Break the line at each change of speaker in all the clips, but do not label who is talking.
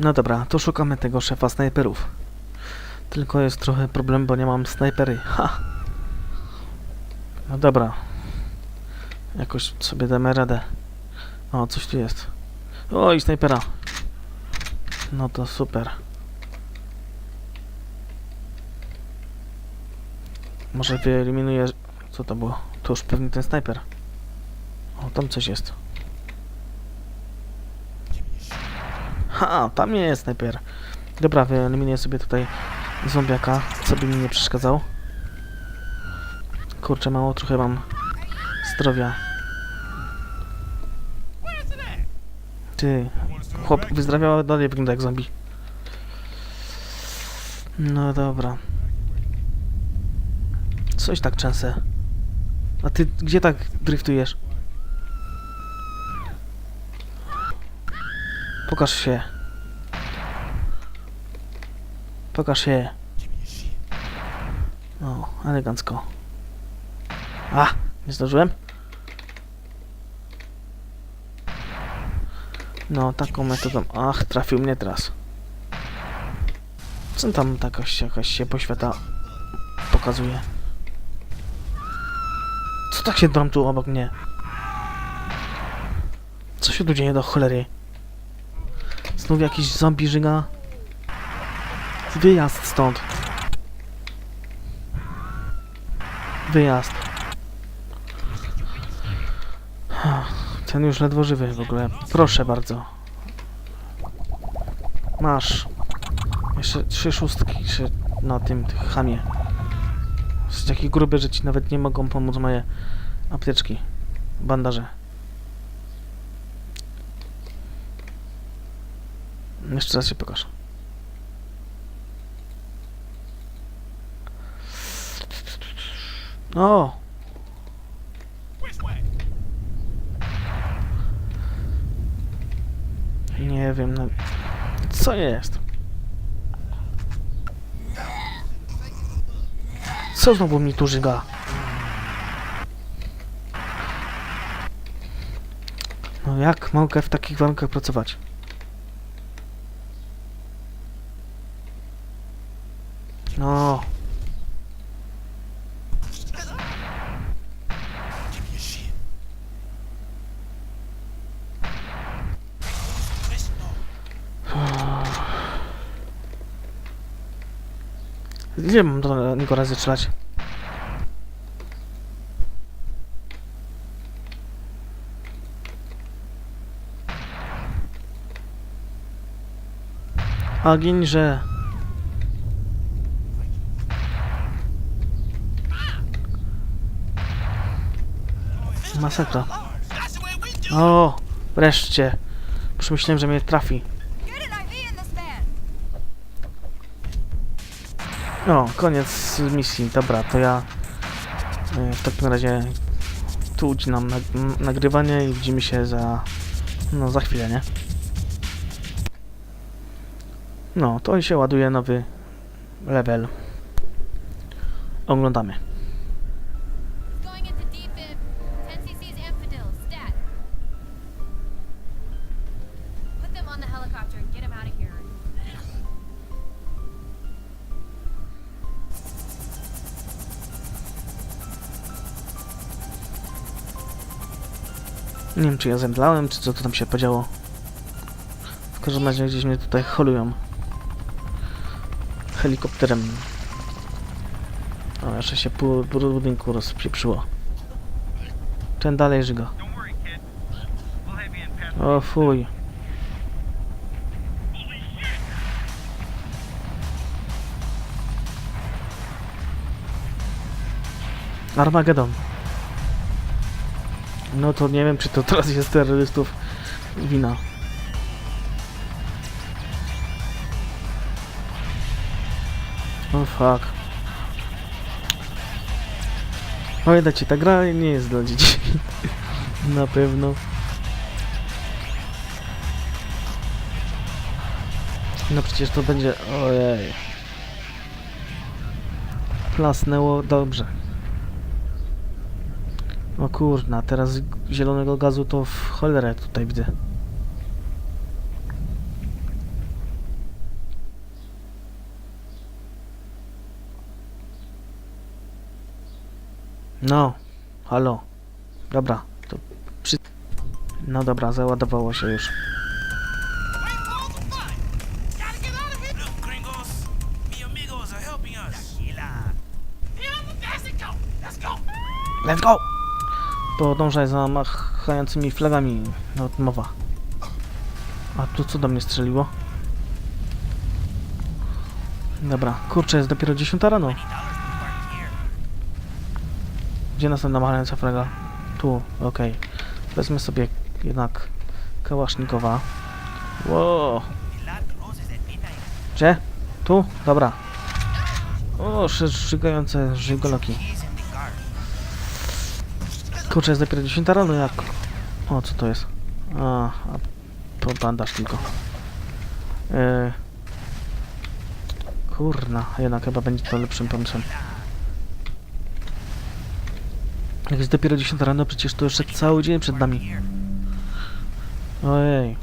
No dobra, to szukamy tego szefa snajperów. Tylko jest trochę problem, bo nie mam snajpery. Ha! No dobra. Jakoś sobie damy radę. O, coś tu jest. O, i snajpera. No to super. Może wyeliminuję... Co to było? To już pewnie ten snajper. O, tam coś jest. Ha, tam jest snajper. Dobra, wyeliminuję sobie tutaj zombiaka, co by mi nie przeszkadzał. Kurczę, mało trochę mam zdrowia. Ty, chłop wyzdrowiał, ale dalej wygląda jak zombie. No dobra. Coś tak częse. A ty gdzie tak driftujesz? Pokaż się. Pokaż się. O, elegancko. A, nie zdążyłem? No, taką metodą. Ach, trafił mnie teraz. Co tam jakaś, jakaś się poświata pokazuje? Co tak się drom tu obok mnie? Co się tu dzieje do cholery? Znów jakiś zombie żyga? Wyjazd stąd. Wyjazd. Ten już ledwo żywy w ogóle. Proszę bardzo. Masz. Jeszcze trzy szóstki jeszcze na tym tych chamie. Jesteś taki gruby, że ci nawet nie mogą pomóc moje apteczki. Bandaże. Jeszcze raz się pokaż. O! Nie wiem, no... Co jest? Co znowu mi tu żyga? No jak mogę w takich warunkach pracować? No. Nie mam do niego razy strzelać. A ginże. Masakra. O, wreszcie. Przemyślałem, że mnie trafi. No, koniec misji. Dobra, to ja e, w takim razie tu ucinam nagrywanie i widzimy się za no za chwilę, nie? No, to się ładuje nowy level. Oglądamy. Nie wiem, czy ja zemdlałem, czy co tu tam się podziało. W każdym razie gdzieś mnie tutaj holują. Helikopterem. O, jeszcze się pół, budynku rozpieprzyło. Ten dalej żyga. O fuj. Armagedon. No to nie wiem, czy to teraz jest terrorystów wina. O fuck. Pamiętajcie, ta gra nie jest dla dzieci. Na pewno. No przecież to będzie... Ojej. Plasnęło dobrze. O kurna, teraz zielonego gazu to w cholerę tutaj widzę. No, halo. Dobra, to przy... No dobra, załadowało się już. Let's go! Podążaj za machającymi flagami. No, mowa. A tu co do mnie strzeliło? Dobra, kurczę, jest dopiero 10 rano. Gdzie następna machająca flaga? Tu, okej. Wezmę sobie jednak kałasznikowa. Wow. Gdzie? Tu? Dobra. O, szy- szygające żygoloki. Kurczę, jest dopiero 10 rano, jak... O, co to jest? A, a to bandaż tylko. Yy. Kurna, jednak chyba będzie to lepszym pomysłem. Jak jest dopiero 10 rano, przecież to jeszcze cały dzień przed nami. Ojej,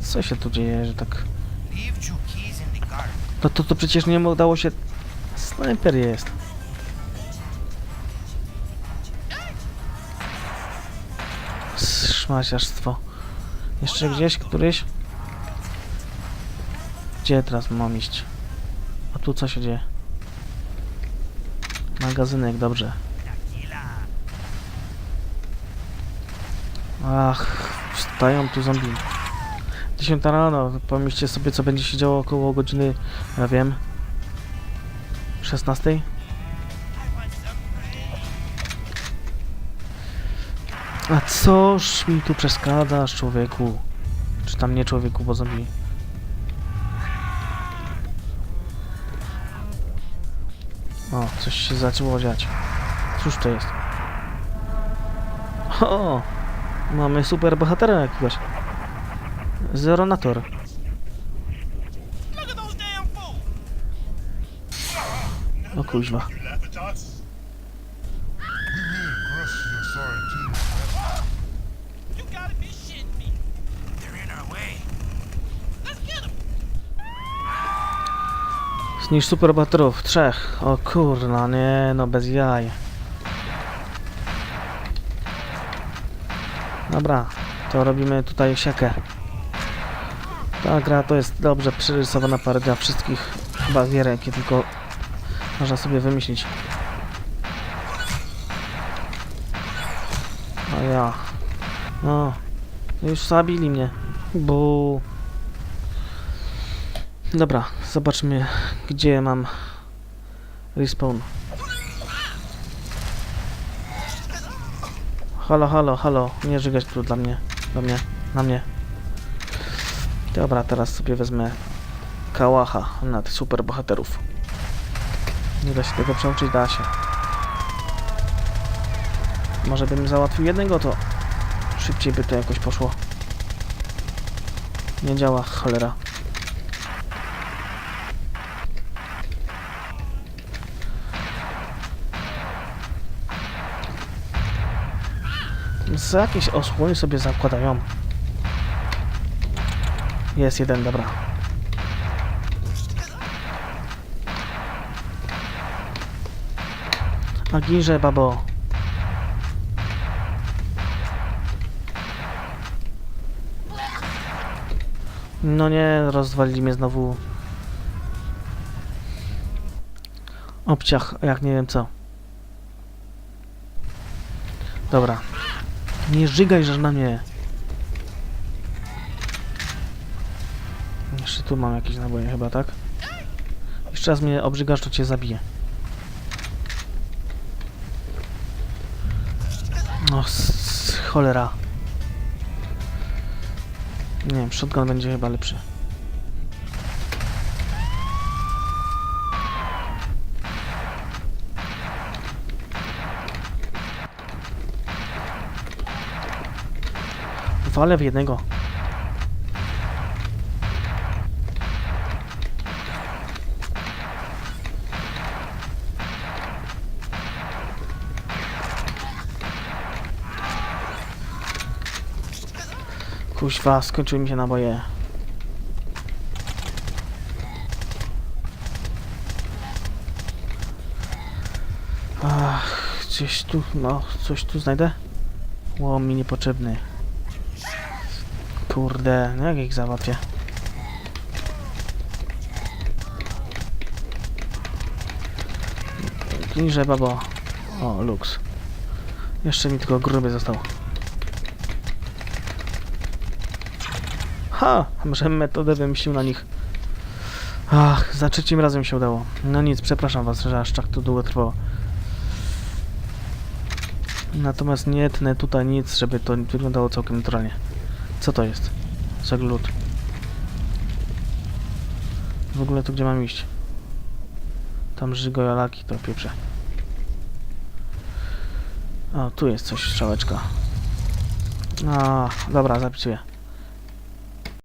co się tu dzieje, że tak... No to, to przecież nie udało się... Snajper jest. Szmaciarstwo. Jeszcze gdzieś, któryś? Gdzie teraz mam iść? A tu co się dzieje? Magazynek, dobrze. Ach, wstają tu zombie. 10 rano, pomyślcie sobie co będzie się działo około godziny, ja wiem, 16? A coż mi tu przeszkadzasz, człowieku? Czy tam nie człowieku, bo zombie. O, coś się zaczęło dziać. Cóż to jest? O! Mamy super bohatera jakiegoś. Zeronator. O kuźwa. Zniszcz super bohaterów. Trzech. O kurna, nie no, bez jaj. Dobra, to robimy tutaj siekę. Ta gra to jest dobrze przerysowana parodia wszystkich gier, jakie tylko można sobie wymyślić. A ja. No, już zabili mnie. Bo. Dobra, zobaczmy, gdzie mam respawn. Halo, halo, halo, nie żygać tu dla mnie, do mnie, na mnie. Dobra, teraz sobie wezmę kałacha na tych super bohaterów. Nie da się tego przełączyć, da się. Może bym załatwił jednego, to szybciej by to jakoś poszło. Nie działa, cholera. Co jakieś osłony sobie zakładają. Jest jeden, dobra. A ginże, babo. No nie, rozwalili mnie znowu. Obciach, jak nie wiem co. Dobra. Nie żygaj, że na mnie. Jeszcze tu mam jakieś naboje chyba, tak? Jeszcze raz mnie obrzygasz, to cię zabiję. O, s- cholera. Nie wiem, shotgun będzie chyba lepszy. Walę w jednego. Kuźwa, skończyły mi się naboje. gdzieś tu, no, coś tu znajdę? Łom mi niepotrzebny. Kurde, no jak ich załatwię? Niżej, babo. O, luks. Jeszcze mi tylko gruby został. Ha! Może metodę wymyślił na nich. Ach, za trzecim razem się udało. No nic, przepraszam was, że aż tak to długo trwało. Natomiast nie tnę tutaj nic, żeby to wyglądało całkiem naturalnie. Co to jest? Za. W ogóle tu gdzie mam iść? Tam żygojalaki to pieprze. O, tu jest coś, strzałeczka. A, dobra, zapisuję.